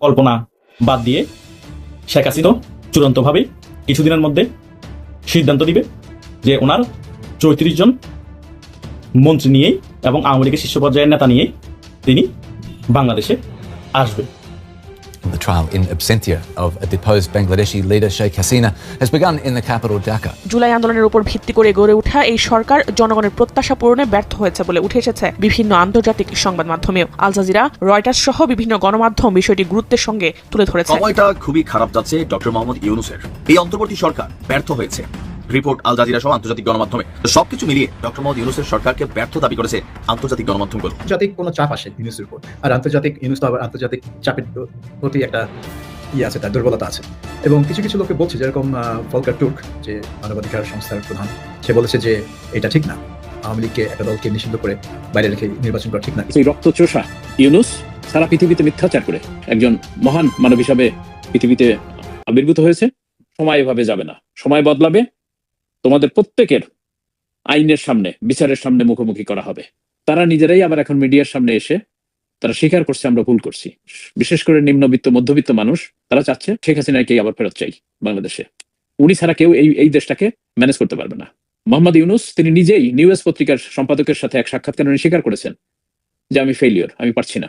কল্পনা বাদ দিয়ে শেখ হাসিনা চূড়ান্তভাবে কিছুদিনের মধ্যে সিদ্ধান্ত দিবে যে ওনার চৌত্রিশ জন মন্ত্রী নিয়েই এবং আওয়ামী লীগের শীর্ষ পর্যায়ের নেতা নিয়েই তিনি বাংলাদেশে আসবে। Trial in absentia of a deposed Bangladeshi leader Sheikh Hasina has begun in the capital Dhaka. July আন্দোলনের উপর ভিত্তি করে গড়ে ওঠা এই সরকার জনগণের প্রত্যাশা পূরণে ব্যর্থ হয়েছে বলে উঠে এসেছে বিভিন্ন আন্তর্জাতিক সংবাদ মাধ্যমেও। আল জাজিরা রয়টার্স সহ বিভিন্ন গণমাধ্যম বিষয়টি গুরুত্বের সঙ্গে তুলে ধরেছে। সময়টা খুবই খারাপ যাচ্ছে ডক্টর মোহাম্মদ ইউনুসের। এই অন্তর্বর্তী সরকার ব্যর্থ হয়েছে। রিপোর্ট আল জাজিরা সহ আন্তর্জাতিক গণমাধ্যমে। সবকিছু মিলিয়ে ডক্টর মোহাম্মদ ইউনুসের সরকারকে ব্যর্থ দাবি করেছে আন্তর্জাতিক গণমাধ্যমগুলো আন্তর্জাতিক কোনো চাপ আসে ইউনুসের উপর। আর আন্তর্জাতিক ইউনুস তো আবার আন্তর্জাতিক চাপের প্রতি একটা ইয়ে আছে তার দুর্বলতা আছে। এবং কিছু কিছু লোকে বলছে যেরকম ফলকার টুক যে মানবাধিকার সংস্থার প্রধান সে বলেছে যে এটা ঠিক না। আওয়ামী লীগকে একটা দলকে নিষিদ্ধ করে বাইরে রেখে নির্বাচন করা ঠিক না। সেই রক্তচোষা ইউনুস সারা পৃথিবীতে মিথ্যাচার করে একজন মহান মানব হিসাবে পৃথিবীতে আবির্ভূত হয়েছে। সময় এভাবে যাবে না। সময় বদলাবে তোমাদের প্রত্যেকের আইনের সামনে, বিচারের সামনে মুখোমুখি করা হবে। তারা নিজেরাই আবার এখন মিডিয়ার সামনে এসে তারা স্বীকার করছে, আমরা ভুল করছি। বিশেষ করে নিম্নবিত্ত, মধ্যবিত্ত মানুষ, তারা চাচ্ছে শেখ হাসিনাকে আবার ফেরত চাই বাংলাদেশে। উনি ছাড়া কেউ এই এই দেশটাকে ম্যানেজ করতে পারবে না। মোহাম্মদ ইউনুস, তিনি নিজেই নিউএস পত্রিকার সম্পাদকের সাথে এক সাক্ষাৎকারে উনি স্বীকার করেছেন যে আমি ফেলিওর আমি পারছি না।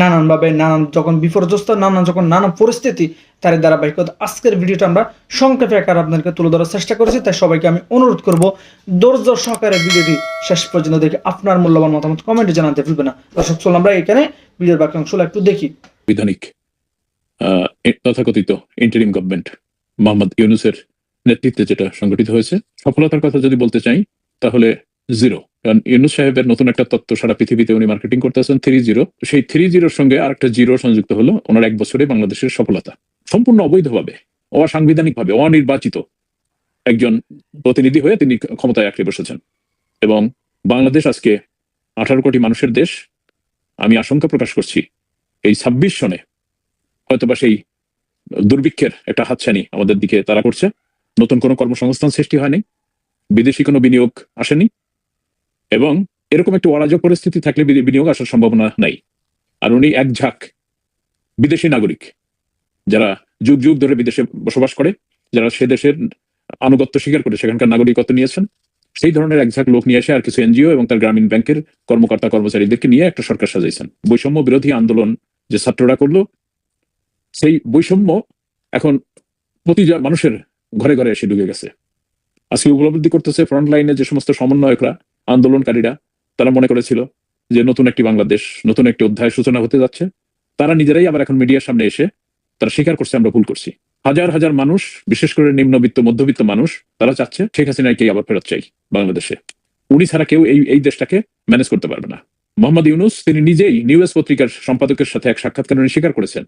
নানানভাবে নানান যখন বিপর্যস্ত, নানান যখন নানা পরিস্থিতি তার ধারাবাহিকতা আজকের ভিডিওটা আমরা সংক্ষেপে আকার আপনাদেরকে তুলে ধরার চেষ্টা করেছি, তাই সবাইকে আমি অনুরোধ করব, ধৈর্য সহকারে ভিডিওটি শেষ পর্যন্ত দেখে আপনার মূল্যবান মতামত কমেন্টে জানাতে ভুলবেন না। দর্শক, চলুন আমরা এখানে ভিডিওর বাকি অংশগুলো একটু দেখি। বিধানিক তথাকথিত ইন্টারিম গভর্নমেন্ট মোহাম্মদ ইউনুসের নেতৃত্বে যেটা সংগঠিত হয়েছে, সফলতার কথা যদি বলতে চাই, তাহলে জিরো কারণ ইউনুস সাহেবের নতুন একটা তত্ত্ব সারা পৃথিবীতে উনি মার্কেটিং করতেছেন থ্রি জিরো সেই থ্রি জিরোর সঙ্গে আরেকটা জিরো সংযুক্ত হলো ওনার এক বছরে বাংলাদেশের সফলতা। সম্পূর্ণ অবৈধভাবে, অসাংবিধানিকভাবে, অনির্বাচিত একজন প্রতিনিধি হয়ে তিনি ক্ষমতায় আঁকড়ে বসেছেন। এবং বাংলাদেশ আজকে আঠারো কোটি মানুষের দেশ, আমি আশঙ্কা প্রকাশ করছি এই ছাব্বিশ সনে হয়তোবা সেই দুর্ভিক্ষের একটা হাতছানি আমাদের দিকে তারা করছে। নতুন কোনো কর্মসংস্থান সৃষ্টি হয়নি, বিদেশি কোনো বিনিয়োগ আসেনি এবং এরকম একটি অরাজক পরিস্থিতি থাকলে বিনিয়োগ আসার সম্ভাবনা নাই। আর উনি এক ঝাঁক বিদেশি নাগরিক, যারা যুগ যুগ ধরে বিদেশে বসবাস করে, যারা সে দেশের আনুগত্য স্বীকার করে সেখানকার নাগরিকত্ব নিয়েছেন, সেই ধরনের এক ঝাঁক লোক নিয়ে এসে আর কিছু এনজিও এবং তার গ্রামীণ ব্যাংকের কর্মকর্তা কর্মচারীদেরকে নিয়ে একটা সরকার সাজাইছেন। বৈষম্য বিরোধী আন্দোলন যে ছাত্ররা করল, সেই বৈষম্য এখন প্রতি মানুষের ঘরে ঘরে এসে ঢুকে গেছে। আজকে উপলব্ধি করতেছে ফ্রন্ট লাইনে যে সমস্ত সমন্বয়করা আন্দোলনকারীরা তারা মনে করেছিল যে নতুন একটি বাংলাদেশ, নতুন একটি অধ্যায় সূচনা হতে যাচ্ছে। তারা নিজেরাই আবার এখন মিডিয়ার সামনে এসে তারা স্বীকার করছে, আমরা ভুল করছি। হাজার হাজার মানুষ, বিশেষ করে নিম্নবিত্ত, মধ্যবিত্ত মানুষ, তারা চাচ্ছে শেখ হাসিনাকে আবার ফেরত চাই বাংলাদেশে। উনি ছাড়া কেউ এই এই দেশটাকে ম্যানেজ করতে পারবে না। মোহাম্মদ ইউনুস, তিনি নিজেই নিউএস পত্রিকার সম্পাদকের সাথে এক সাক্ষাৎকারে উনি স্বীকার করেছেন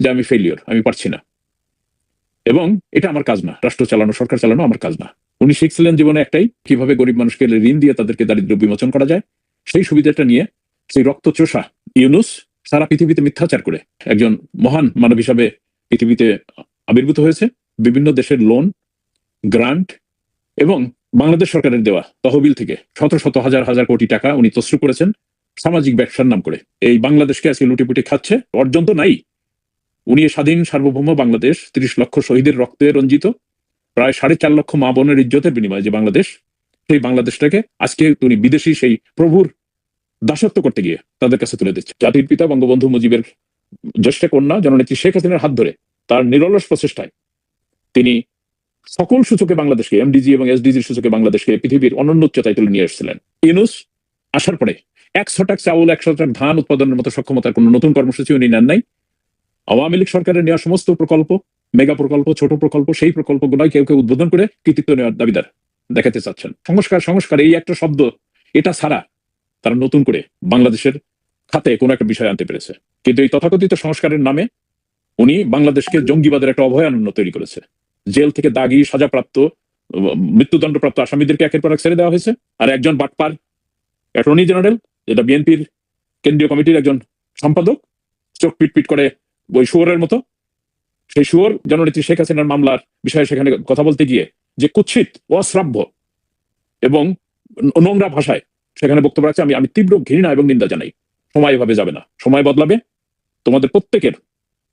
যে আমি ফেলিওর আমি পারছি না। এবং এটা আমার কাজ না, রাষ্ট্র চালানো, সরকার চালানো আমার কাজ না। উনি শিখছিলেন জীবনে একটাই, কীভাবে গরিব মানুষকে ঋণ দিয়ে তাদেরকে দারিদ্র বিমোচন করা যায়। সেই সুবিধাটা নিয়ে সেই রক্তচোষা ইউনুস সারা পৃথিবীতে মিথ্যাচার করে একজন মহান মানব হিসাবে পৃথিবীতে আবির্ভূত হয়েছে। বিভিন্ন দেশের লোন গ্রান্ট এবং বাংলাদেশ সরকারের দেওয়া তহবিল থেকে শত শত হাজার হাজার কোটি টাকা উনি তসরু করেছেন সামাজিক ব্যবসার নাম করে। এই বাংলাদেশকে আজকে লুটিপুটি খাচ্ছে, অর্জন তো নাই। উনি স্বাধীন সার্বভৌম বাংলাদেশ, তিরিশ লক্ষ শহীদের রক্তে রঞ্জিত। প্রায় সাড়ে চার লক্ষ মা বোনের ইজ্জতের বিনিময়ে যে বাংলাদেশ, সেই বাংলাদেশটাকে আজকে উনি বিদেশি সেই প্রভুর দাসত্ব করতে গিয়ে তাদের কাছে তুলে দিচ্ছে। জাতির পিতা বঙ্গবন্ধু মুজিবের জ্যেষ্ঠ কন্যা জননেত্রী শেখ হাসিনার হাত ধরে তার নিরলস প্রচেষ্টায় তিনি সকল সূচকে বাংলাদেশকে এমডিজি এবং এসডিজির সূচকে বাংলাদেশকে, পৃথিবীর অনন্য উচ্চতায় তুলে নিয়ে এসেছিলেন। ইউনুস আসার পরে একশো টাক চাউল একশো টাক ধান উৎপাদনের মতো সক্ষমতার কোনো নতুন কর্মসূচি উনি নেন নাই। আওয়ামী লীগ সরকারের নেওয়া সমস্ত প্রকল্প মেগা প্রকল্প, ছোট প্রকল্প, সেই প্রকল্পগুলোই কেউ কেউ উদ্বোধন করে কৃতিত্ব নেওয়ার দাবিদার দেখাতে চাচ্ছেন। সংস্কার সংস্কার, এই একটা শব্দ, এটা ছাড়া তারা নতুন করে বাংলাদেশের খাতে কোনো একটা বিষয় আনতে পেরেছে। কিন্তু এই তথাকথিত সংস্কারের নামে উনি বাংলাদেশকে জঙ্গিবাদের একটা অভয়ারণ্য তৈরি করেছে। জেল থেকে দাগি, সাজাপ্রাপ্ত মৃত্যুদণ্ডপ্রাপ্ত আসামিদেরকে একের পর এক ছেড়ে দেওয়া হয়েছে। আর একজন বাটপার অ্যাটর্নি জেনারেল, যেটা বিএনপির কেন্দ্রীয় কমিটির একজন সম্পাদক, চোখ পিট পিট করে ওই শুয়োরের মতো সেই শুয়োর জননেত্রী শেখ হাসিনার মামলার বিষয়ে সেখানে কথা বলতে গিয়ে যে কুৎসিত, অশ্রাব্য এবং নোংরা ভাষায় সেখানে বক্তব্য রাখছে, আমি আমি তীব্র ঘৃণা এবং নিন্দা জানাই। সময় এভাবে যাবে না। সময় বদলাবে। তোমাদের প্রত্যেকের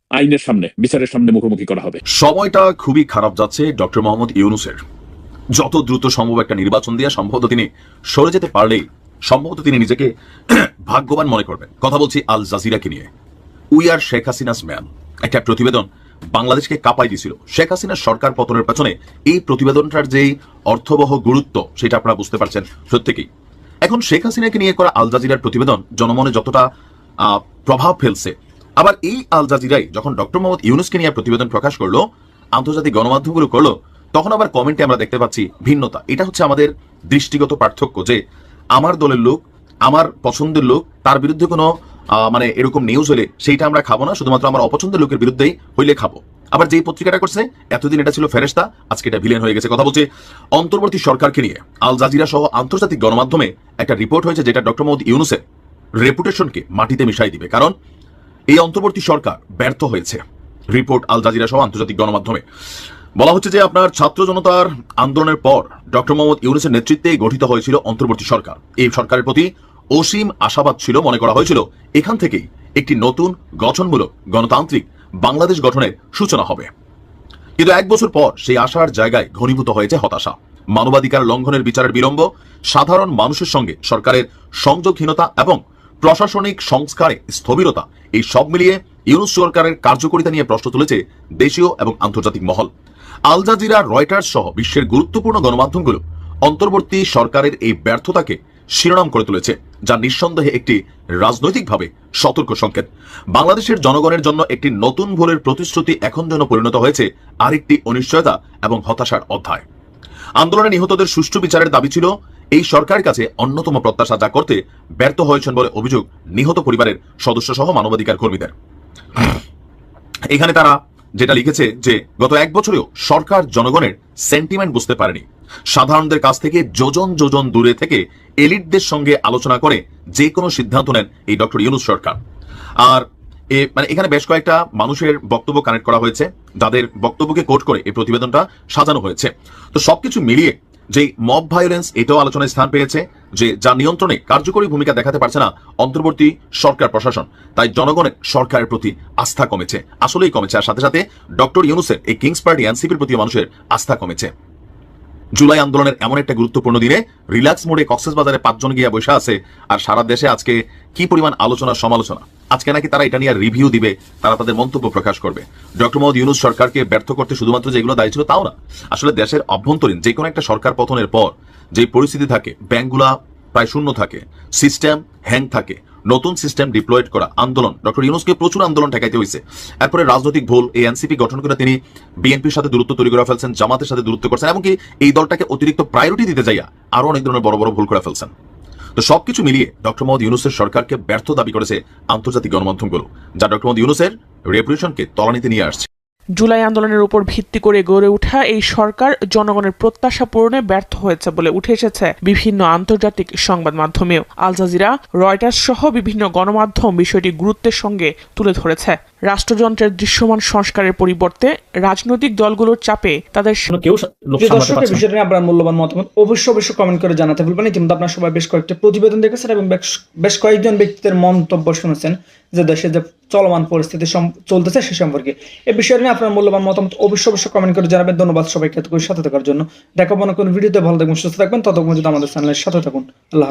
আইনের সামনে, বিচারের সামনে মুখোমুখি করা হবে। সময়টা খুবই খারাপ যাচ্ছে ডক্টর মোহাম্মদ ইউনুসের। যত দ্রুত সম্ভব একটা নির্বাচন দিয়ে সম্ভবত তিনি সরে যেতে পারলেই সম্ভবত তিনি নিজেকে ভাগ্যবান মনে করবেন। কথা বলছি আল জাজিরাকে নিয়ে। We are Sheikh Hasina's man. একটা প্রতিবেদন বাংলাদেশকে কাঁপাই দিছিল। শেখ হাসিনার সরকার পতনের পেছনে এই প্রতিবেদনটার যেই অর্থবহ গুরুত্ব, সেটা আপনারা বুঝতে পারছেন। প্রত্যেকেই এখন শেখ হাসিনাকে নিয়ে করা আল জাজিরার প্রতিবেদন জনমনে যতটা প্রভাব ফেলছে। আবার এই আল জাজিরাই যখন ডক্টর মোহাম্মদ ইউনুসকে নিয়ে প্রতিবেদন প্রকাশ করল, আন্তর্জাতিক গণমাধ্যমগুলো করল, তখন আবার কমেন্টে আমরা দেখতে পাচ্ছি ভিন্নতা। এটা হচ্ছে আমাদের দৃষ্টিগত পার্থক্য যে, আমার দলের লোক আমার পছন্দের লোক, তার বিরুদ্ধে কোনো মানে এরকম নিউজ হলে সেইটা আমরা খাব না, শুধুমাত্র আমার অপছন্দের লোকের বিরুদ্ধেই হইলে খাব। আবার যেই পত্রিকাটা করছে, এতদিন এটা ছিল ফেরেস্তা আজকে এটা ভিলেন হয়ে গেছে। কথা বলছে অন্তর্বর্তী সরকারকে নিয়ে। আল জাজিরা সহ আন্তর্জাতিক গণমাধ্যমে একটা রিপোর্ট হয়েছে যেটা ডক্টর মোহাম্মদ ইউনুসের রেপুটেশনকে মাটিতে মিশাই দিবে। কারণ এই অন্তর্বর্তী সরকার ব্যর্থ হয়েছে রিপোর্ট আল জাজিরা সহ আন্তর্জাতিক গণমাধ্যমে। বলা হচ্ছে যে আপনার ছাত্র জনতার আন্দোলনের পর ডক্টর মোহাম্মদ ইউনুসের নেতৃত্বে গঠিত হয়েছিল অন্তর্বর্তী সরকার। এই সরকারের প্রতি অসীম আশাবাদ ছিল, মনে করা হয়েছিল, এখান থেকেই একটি নতুন গঠনমূলক গণতান্ত্রিক বাংলাদেশ গঠনের সূচনা হবে। কিন্তু এক বছর পর সেই আশার জায়গায় ঘনীভূত হয়েছে হতাশা। মানবাধিকার লঙ্ঘনের বিচারের বিলম্ব, সাধারণ মানুষের সঙ্গে সরকারের সংযোগহীনতা এবং প্রশাসনিক সংস্কারে স্থবিরতা, এই সব মিলিয়ে ইউনুস সরকারের কার্যকরিতা নিয়ে প্রশ্ন তুলেছে দেশীয় এবং আন্তর্জাতিক মহল। আল জাজিরা, রয়টার্স সহ বিশ্বের গুরুত্বপূর্ণ গণমাধ্যমগুলো অন্তর্বর্তী সরকারের এই ব্যর্থতাকে শিরোনাম করে তুলেছে, যা নিঃসন্দেহে একটি রাজনৈতিকভাবে সতর্ক সংকেত। বাংলাদেশের জনগণের জন্য একটি নতুন ভোরের প্রতিশ্রুতি এখন যেন পরিণত হয়েছে, আরেকটি অনিশ্চয়তা এবং হতাশার অধ্যায়। আন্দোলনে নিহতদের সুষ্ঠু বিচারের দাবি ছিল, এই সরকারের কাছে অন্যতম প্রত্যাশা যা করতে ব্যর্থ হয়েছেন বলে অভিযোগ নিহত পরিবারের সদস্য সহ মানবাধিকার কর্মীদের। এখানে তারা যেটা লিখেছে যে গত এক বছরেও সরকার জনগণের সেন্টিমেন্ট বুঝতে পারেনি। সাধারণদের কাছ থেকে যোজন যোজন দূরে থেকে এলিটদের সঙ্গে আলোচনা করে যে কোনো সিদ্ধান্ত নেন এই ডক্টর ইউনুস সরকার। আর এ মানে এখানে বেশ কয়েকটা মানুষের বক্তব্য কানেক্ট করা হয়েছে, যাদের বক্তব্যকে কোট করে এই প্রতিবেদনটা সাজানো হয়েছে। তো সবকিছু মিলিয়ে যে মব ভায়োলেন্স এটাও আলোচনায় স্থান পেয়েছে, যে যা নিয়ন্ত্রণে কার্যকরী ভূমিকা দেখাতে পারছে না অন্তর্বর্তী সরকার প্রশাসন। তাই জনগণের সরকারের প্রতি আস্থা কমেছে, আসলেই কমেছে। আর সাথে সাথে ডক্টর ইউনুসের এই কিংস পার্টি এনসিপির প্রতি মানুষের আস্থা কমেছে। জুলাই আন্দোলনের এমন একটা গুরুত্বপূর্ণ দিনে রিল্যাক্স মোডে কক্সেস বাজারে পাঁচজন গিয়া বসে আছে। আর সারা দেশে আজকে কি পরিমাণ আলোচনা, সমালোচনা? আজকে নাকি তারা এটা নিয়ে রিভিউ দিবে, তারা তাদের মন্তব্য প্রকাশ করবে। ডক্টর মোহাম্মদ ইউনুস সরকারকে ব্যর্থ করতে শুধুমাত্র যেগুলো দায়ী ছিল তাও না। আসলে দেশের অভ্যন্তরীণ যে কোনো একটা সরকার পতনের পর যে পরিস্থিতি থাকে, ব্যাংকগুলা প্রায় শূন্য থাকে সিস্টেম হ্যাং থাকে, নতুন সিস্টেম ডিপ্লয়েড করা, আন্দোলন, ডক্টর ইউনুসকে প্রচুর আন্দোলন ঠেকাইতে হয়েছে এরপরে রাজনৈতিক ভুল, এই এনসিপি গঠন করে তিনি বিএনপির সাথে দূরত্ব তৈরি করে ফেলছেন, জামাতের সাথে দূরত্ব করছেন, এমনকি এই দলটাকে অতিরিক্ত প্রায়োরিটি দিতে যাইয়া আরও অনেক ধরনের বড় বড় ভুল করে ফেলছেন। তো সবকিছু মিলিয়ে ডক্টর মোহাম্মদ ইউনুসের সরকারকে ব্যর্থ দাবি করেছে আন্তর্জাতিক গণমাধ্যমগুলো, যা ডক্টর মোহাম্মদ ইউনুসের রেপুটেশনকে তলানিতে নিয়ে আসছে। জুলাই আন্দোলনের উপর ভিত্তি করে গড়ে ওঠা এই সরকার জনগণের প্রত্যাশা পূরণে ব্যর্থ হয়েছে বলে উঠে এসেছে বিভিন্ন আন্তর্জাতিক সংবাদ মাধ্যমেও। আল জাজিরা রয়টার্স সহ বিভিন্ন গণমাধ্যম বিষয়টি গুরুত্বের সঙ্গে তুলে ধরেছে। রাষ্ট্রযন্ত্রের দৃশ্যমান সংস্কারের পরিবর্তে রাজনৈতিক দলগুলোর চাপে তাদের কোনো কেউ সা- লোক প্রিয় সামলাতে দর্শক এই পারছে না। বিষয়টা নিয়ে আপনার মূল্যবান মতামত অবশ্যই অবশ্যই কমেন্ট করে জানাতে ভুলবেন ইতিমধ্যে আপনার সবাই বেশ কয়েকটা প্রতিবেদন দেখেছেন এবং বেশ- বেশ কয়েকজন ব্যক্তিদের মন্তব্য শুনেছেন। যে দেশে যে চলমান পরিস্থিতি চলতেছে সে সম্পর্কে। এ বিষয়ে নিয়ে আপনার মূল্যবান মতামত অবশ্যই অবশ্যই কমেন্ট করে জানাবেন। ধন্যবাদ সবাইকে সাথে থাকার জন্য। দেখাবো না কোনো ভিডিওতে। ভালো থাকবেন, সুস্থ থাকবেন। ততক্ষণ যদি আমাদের চ্যানেলের সাথে থাকুন। আল্লাহ।